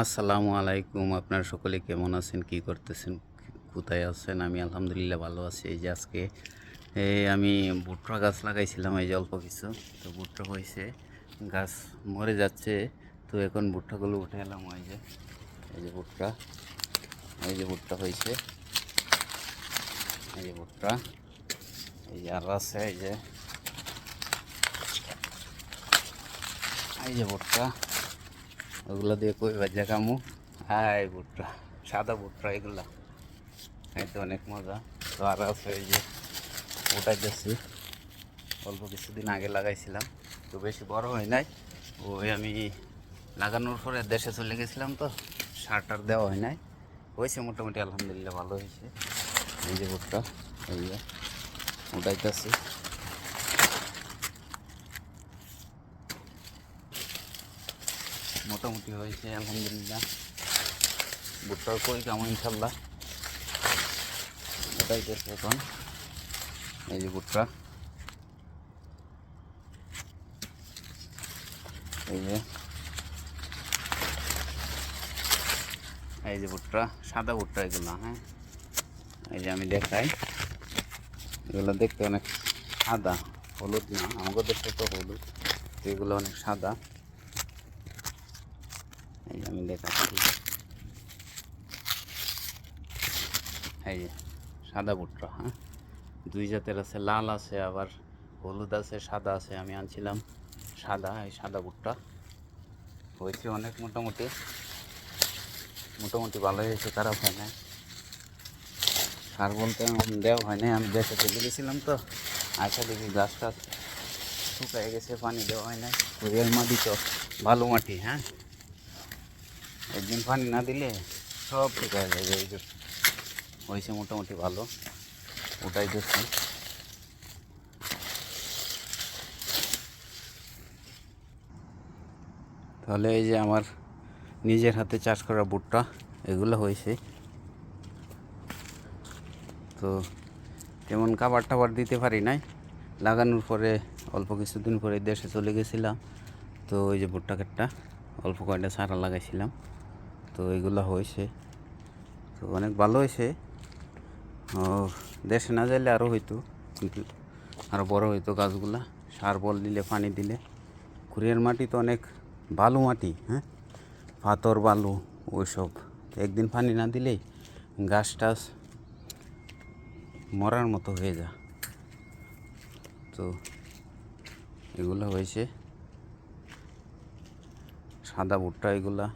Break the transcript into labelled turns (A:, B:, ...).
A: আসসালামু আলাইকুম। আপনারা সকলে কেমন আছেন? কি করতেছেন? কোথায় আছেন? আমি আলহামদুলিল্লাহ ভালো আছি। এই যে আজকে এই আমি ভুট্টা গাছ লাগাইছিলাম, এই যে অল্প কিছু। তো ভুট্টা হয়েছে, গাছ মরে যাচ্ছে। তো এখন ভুট্টাগুলো উঠে এলাম ওই যে, এই যে ভুট্টা, এই যে ভুট্টা হয়েছে, এই যে ভুট্টা, এই যে আর আছে, এই যে এই যে ভুট্টা। ওগুলো দিয়ে কই বাজা কামু? হাই ভুট্টা সাদা ভুট্টা এগুলা। খাইতে অনেক মজা। তো আর আছে এই যে ওটাই যাচ্ছি অল্প কিছুদিন আগে লাগাইছিলাম। তো বেশি বড় হয় নাই। ওই আমি লাগানোর পরে দেশে চলে গেছিলাম তো সার টার দেওয়া হয় নাই। হয়েছে মোটামুটি, আলহামদুলিল্লাহ ভালো হয়েছে। এই যে ভুট্টা এই যে উঠাইতেছি। মোটামুটি হয়েছে, আলহামদুলিল্লাহ। ভুট্টার কই কেমন ইনশাল্লাহ? এটাই দেখছি এখন। এই যে ভুট্টা। এই যে। এই যে ভুট্টা, সাদা ভুট্টা এগুলো হ্যাঁ? এই যে আমি দেখাই। এগুলো দেখতে অনেক সাদা, হলুদ না আমাদের দেশে তো হলুদ এগুলো অনেক সাদা। এই আমি দেখাচ্ছি। এই যে, সাদা ভুট্টা হ্যাঁ? দুই জাতের আছে, লাল আছে, আবার হলুদ আছে, সাদা আছে, আমি আনছিলাম সাদা, এই সাদা ভুট্টা। হয়েছে অনেক মোটামুটি। মোটামুটি ভালো হয়েছে, খারাপ হয় না সার বলতে দেওয়া হয় না আমি দেশে চলে গেছিলাম তো। আশা দেখি গাছ টাছ শুকায় গেছে, পানি দেওয়া হয় না মাটি তো ভালো মাটি হ্যাঁ? একদিন পানি না দিলে সব শুকায় যাবে। এই যে হয়েছে মোটামুটি ভালো, ওটাই দেখছি। তাহলে এই যে আমার নিজের হাতে চাষ করা ভুট্টা, এগুলো হয়েছে। তো তেমন খাবার টাবার দিতে পারি নাই। লাগানোর পরে অল্প কিছুদিন পরে দেশে চলে গেছিলাম। তো ওই যে ভুট্টা ক্ষেতটা, অল্প কয়েকটা সারা লাগাইছিলাম। তো এগুলো হয়েছে। তো অনেক ভালো হয়েছে। ও, দেশে না যাইলে আরও হইতো আরও বড় হইতো গাছগুলা। সার বল দিলে, পানি দিলে। কুড়িয়ার মাটি তো অনেক বালু মাটি হ্যাঁ? পাথর, বালু, ওইসব। একদিন পানি না দিলেই গাছ টাছ মরার মতো হয়ে যা তো এগুলো হয়েছে। সাদা ভুট্টা এগুলা।